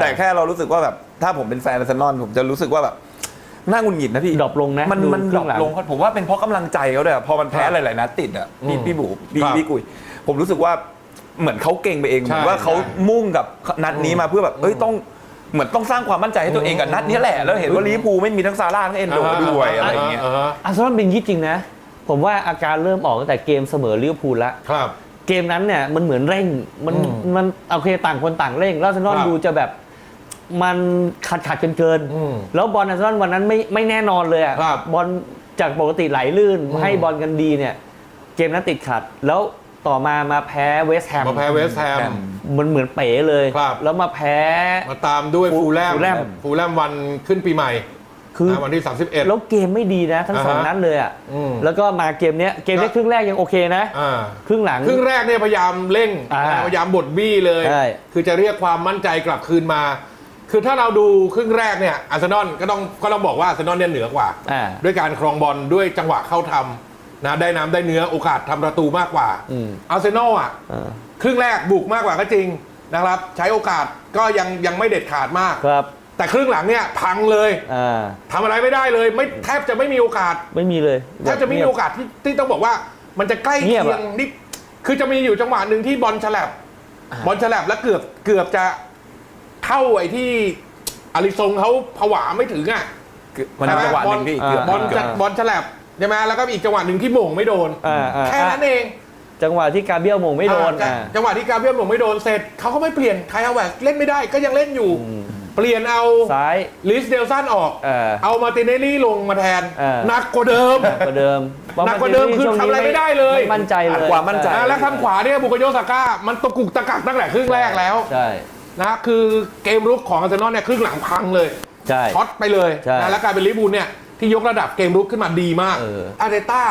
แต่แค่เรารู้สึกว่าแบบถ้าผมเป็นแฟนอาร์เซนอลผมจะรู้สึกว่าแบบน่าหงุดหงิดนะพี่ดรอปลงนะมันดูมันคดรรึ่องปหลังลงผมว่าเป็นเพราะกำลังใจเขาด้วยอะพอมันแพ้ครับหลายๆนัดติดอะพี่อืมพี่บูพี่ครับพี่กุย ผมรู้สึกว่าเหมือนเขาเก่งไปเองเหใช่มือนว่าเขาใช่มุ่งกับนัดนี้มาเพื่อแบบเอ้ยต้องเหมือนต้องสร้างความมั่นใจให้ตัวเองกับนัดนี้แหละแล้วเห็นว่าลิเวอร์พูลไม่มีทั้งซาร่าทั้งเอนโดด้วยอะไรอย่างเงี้ยาอาร์เซนอลเป็นอยางงี้จริงนะ ผมว่าอาการเริ่มออกตั้งแต่เกมเสมอลิเวอร์พูลละ ครับ เกมนั้นเนี่ยมันเหมือนเร่ง มันอืมมันโอเคต่างคนต่างเร่งแล้วอาร์เซนอลครับดูจะแบบ มันขัดขัดกันเกินอืมแล้วบอลอาร์เซนอลวันนั้นไม่ไม่แน่นอนเลยอะครับบอลจากปกติไหลลื่นอืมให้บอลกันดีเนี่ย เกมนั้นติดขัด แล้วต่อมามาแพ้เวสต์แฮมมาแพ้เวสต์แฮม มันเหมือนเป๋เลย ครับ แล้วมาแพ้ มาตามด้วยฟูลแลมฟูลแลม ฟูลแลมวันขึ้นปีใหม่คือ นะวันที่ 31 แล้วเกมไม่ดีนะ ทั้งสองอ่าฮะนัดเลยอะ อืมแล้วก็มาเกมเนี้ยเกมเนี้ยก็ครึ่งแรกยังโอเคนะ อ่าครึ่งหลัง ครึ่งแรกเนี่ยพยายามเร่งอ่านะพยายามบดบี้เลย ใช่ คือจะเรียกความมั่นใจกลับคืนมา คือถ้าเราดูครึ่งแรกเนี่ยอาร์เซนอลก็ต้องก็ต้องบอกว่าอาร์เซนอลเนี่ยเหนือกว่า อ่า ด้วยการครองบอลด้วยจังหวะเข้าทำนะได้น้ำได้เนื้อโอกาสทำประตูมากกว่าอืม อาร์เซนอลอะ อ่าครึ่งแรกบุกมากกว่าก็จริงนะครับ ใช้โอกาสก็ยังยังไม่เด็ดขาดมาก ครับแต่ครึ่งหลังเนี่ยพังเลยอ่าทำอะไรไม่ได้เลย ไม่แทบจะไม่มีโอกาสไม่มีเลยแทบจะไม่มีโอกาสที่ที่ต้องบอกว่า มันจะใกล้เงีเคียบยอะงนิดคือจะมีอยู่จังหวะหนึ่งที่บอลฉลับ บอลฉลับแล้วเกือบเกือบจะ เข้าไอ้ที่อาริซงเขาผวาไม่ถึงอะมันมีจังหวะหนึ่งพี่เกือบ บอลจะบอลฉลับใช่ไหมแล้วก็มีอีกจังหวะหนึ่งที่หม่งไม่โดน อ่าอ่าแค่นั้นเองจังหวะที่กาเบียลโมงไม่โดนอ่าอ่า จังหวะที่กาเบรียลหม่งไม่โดนเสร็จเขาก็ไม่เปลี่ยนไคลฮาวเวร์สเล่นไม่ได้ก็ยังเล่นอยู่เปลี่ยนเอาซ้าย ลิสเดลสันออก เออเอามาร์ติเนลลี่ลงมาแทนเออ หนักกว่าเดิม หนักกว่าเดิมหนักกว่าเดิมคือทำอะไรไม่ได้เลยไม่มั่นใจเลยขาดความมั่นใจ อ่าแล้วข้างขวาเนี่ยบุกโยซาก้ามันตะกุกตะกักตั้งแต่ครึ่งแรกแล้ว ใช่ นะคือเกมรุกของอาร์เซนอลเนี่ยครึ่งหลังพังเลยใช่ ช็อตไปเลยใช่นะแล้วกลายเป็นลิเวอร์พูลเนี่ยที่ยกระดับเกมรุกขึ้นมาดีมากเออ อาร์เตต้า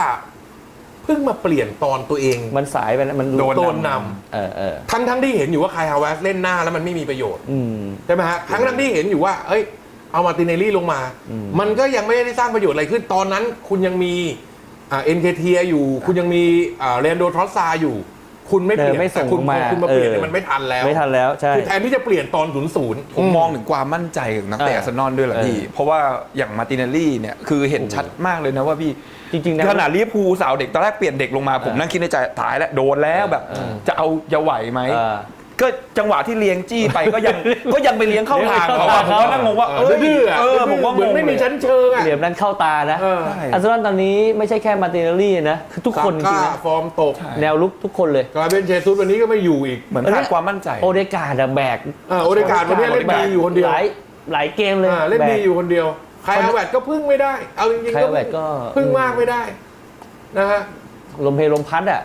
เพิ่งมาเปลี่ยนตอนตัวเอง มันสายไปแล้วมันโดนโดนนเออเออทั้งทั้งที่เห็นอยู่ว่าไคลฮาวเวร์สเล่นหน้าแล้วมันไม่มีประโยชน์ อืม ใช่ไหมฮะทั้งทั้งที่เห็นอยู่ว่า เอ้ย เอามาร์ติเนลลี่ลงมาอืมมันก็ยังไม่ได้สร้างประโยชน์อะไรขึ้น ตอนนั้นคุณยังมีอ่าเอ็นเคทีอยู่ คุณยังมีอ่าเรนโดทรอสซาอยู่ คุณไม่เปลี่ยนเออไม่ส่งแต่คุณมาคุณมาเปลี่ยนเออเนี่ยมันไม่ทันแล้วไม่ทันแล้วใช่ คือแทนที่จะเปลี่ยนตอนศูนย์ศูนย์ ผมมองถึงความมั่นใจของนักเตะเอออาร์เซนอลด้วยแหละพี่ เออเพราะว่าอย่างมาร์ติเนลลี่เนี่ยคือเห็นชัดมากเลยนะว่าพี่จริงๆนะขนาดลิเวอร์พูลสาวเด็กตอนแรกเปลี่ยนเด็กลงมาผมนั่งคิดในใจตายแล้วโดนแล้วแบบเออจะเอาจะไหวไหม เออ ก็จังหวะที่เลี้ยงจี้ไปก็ยังก็ยังไปเลี้ยงเข้าทางเขาเลี้ยอะงผมเข้าก็นั่งงงว่าเอเอ้อยดื้อๆะเออผมว่าเหมือนไม่มีชั้นเชิงอะเหลี่ยมนั้นเข้าตานะเออใช่อาร์เซนอลตอนนี้ไม่ใช่แค่มาร์ติเนลลี่นะคือทุกคนจริงๆซานะก้าฟอร์มตกใช่แนวลุกทุกคนเลย กลายเป็นเชซุสวันนี้ก็ไม่อยู่อีกเหมือนขาดความมั่นใจ โอเดการ์ดอะแบกเออโอเดการ์ดวันนี้เล่นดีอยู่คนเดียวหลายหลายเกมเลยอ่าเล่นดีอยู่คนเดียวไคลฮาวเวร์สก็พึ่งไม่ได้ เอาจริงๆไคลก็ฮาวเวิร์ดก็ พึ่งมากไม่ได้นะฮะ ลมเพลลมพัดอะ